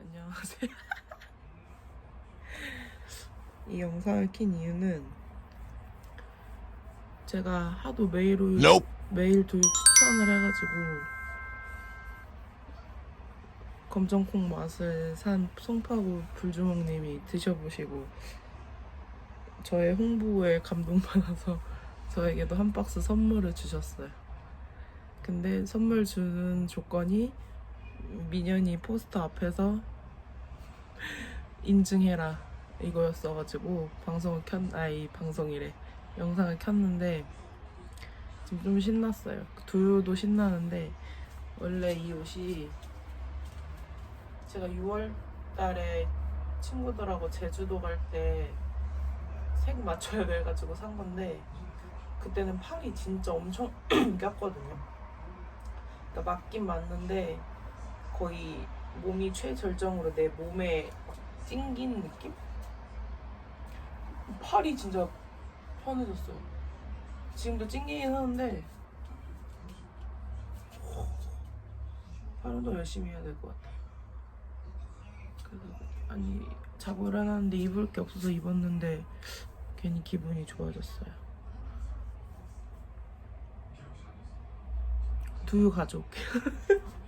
안녕하세요. 이 영상을 킨 이유는 제가 하도 메일 우유 Nope. 메일 두유 추천을 해가지고 검정콩 맛을 산 송파구 불주먹님이 드셔보시고 저의 홍보에 감동받아서 저에게도 한 박스 선물을 주셨어요. 근데 선물 주는 조건이 민현이 포스터 앞에서 인증해라 이거였어가지고 방송을 켰 아이 방송이래 영상을 켰는데 지금 좀 신났어요. 두유도 신나는데 원래 이 옷이 제가 6월 달에 친구들하고 제주도 갈 때 색 맞춰야 돼가지고 산 건데 그때는 팔이 진짜 엄청 꼈거든요. 그러니까 맞긴 맞는데 거의 몸이 최절정으로 내 몸에 찡긴 느낌? 팔이 진짜 편해졌어요. 지금도 찡기긴 하는데 팔은 더 열심히 해야 될 것 같아요. 그래서 아니 자고 일어났는데 입을 게 없어서 입었는데 괜히 기분이 좋아졌어요. 두유 가져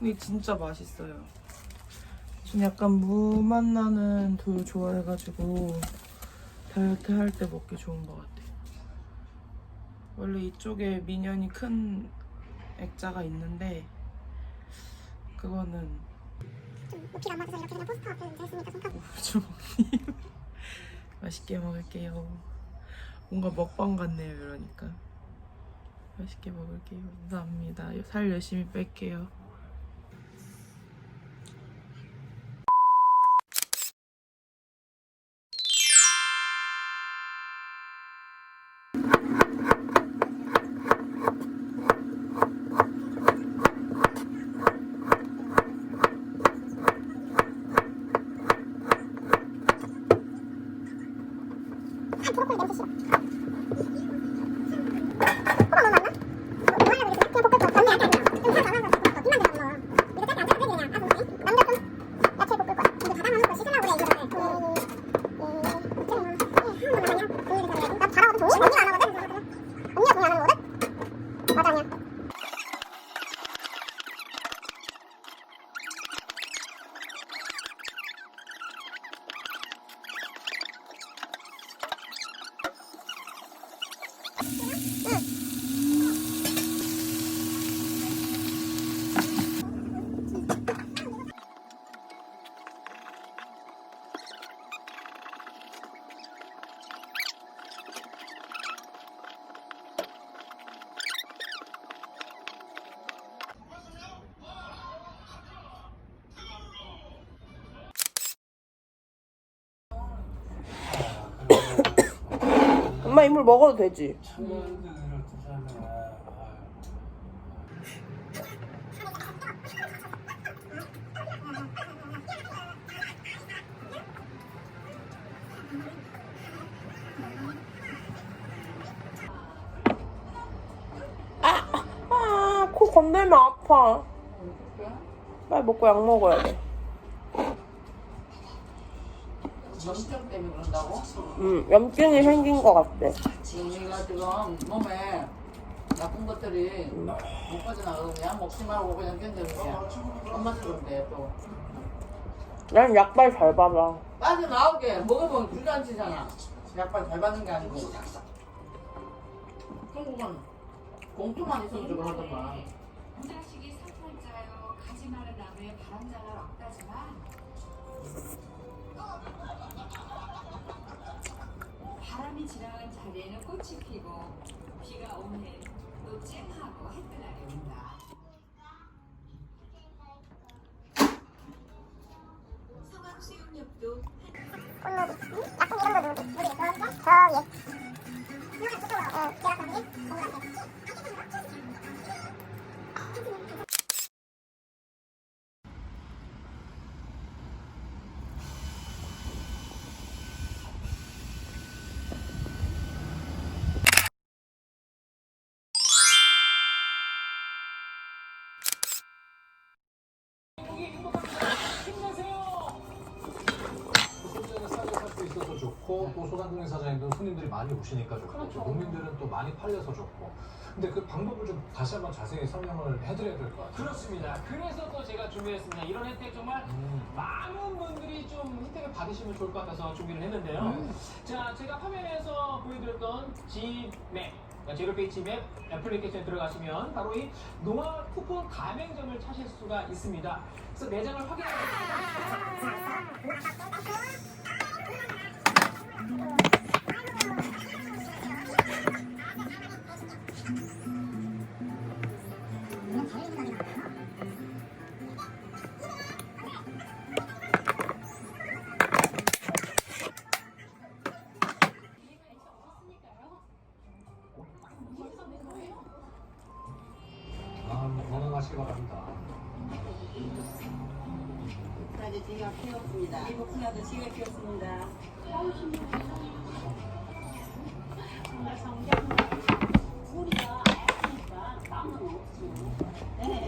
이게 진짜 맛있어요. 전 약간 무 맛 나는 두유 좋아해가지고 다이어트 할 때 먹기 좋은 것 같아요. 원래 이쪽에 미년이 큰 액자가 있는데 그거는 좀 높이가 안 맞아서 이렇게 그냥 포스터 앞에 앉아있으니까 손가락 주먹님 맛있게 먹을게요. 뭔가 먹방 같네요, 이러니까. 맛있게 먹을게요. 감사합니다. 살 열심히 뺄게요. Mm-hmm. 이물 먹어도 되지? 아, 아, 코 건들면 아파. 빨리 먹고 약 먹어야 돼. 염증 때문에 그런다고? 음, 염증이 생긴 것 같아. 지금 얘가 지금 몸에 나쁜 것들이 못 빠져나가고 그냥 먹지 말고 그냥 견뎌보세요. 엄마 쓰는데 또. 난 약발 잘 받아. 빠져나오게 먹으면 주저앉히잖아. 약발 잘 받는 게 아니고. 한국은 공투만 있으면 저거 하더만. 자식이 사팔자요 가지 마른 나무에 바람장을 없다지만 바람이 지나간 자리에는 꽃이 피고 비가 오면 또 쨍하고 해뜰날이 온다. 꽃놀이 약국 이런 거 누구 모르겠어 저얘 이거 같이 어 계란 사진 동그랗게 좋고 또 소상공인 사장님도 손님들이 많이 오시니까 좋고 그렇죠. 또 농민들은 또 많이 팔려서 좋고 근데 그 방법을 좀 다시 한번 자세히 설명을 해드려야 될 것 같아요. 그렇습니다. 그래서 또 제가 준비했습니다. 이런 혜택 정말 음. 많은 분들이 좀 혜택을 받으시면 좋을 것 같아서 준비를 했는데요. 음. 자, 제가 화면에서 보여드렸던 G맵, 그러니까 제로페이 G맵 애플리케이션에 들어가시면 바로 이 노아 쿠폰 가맹점을 찾을 수가 있습니다. 그래서 내장을 아, Thank you. 제가 키웠습니다. 이 복숭아도 제가 키웠습니다. 정말 성장. 우리가 아프니까 나무는 없어요.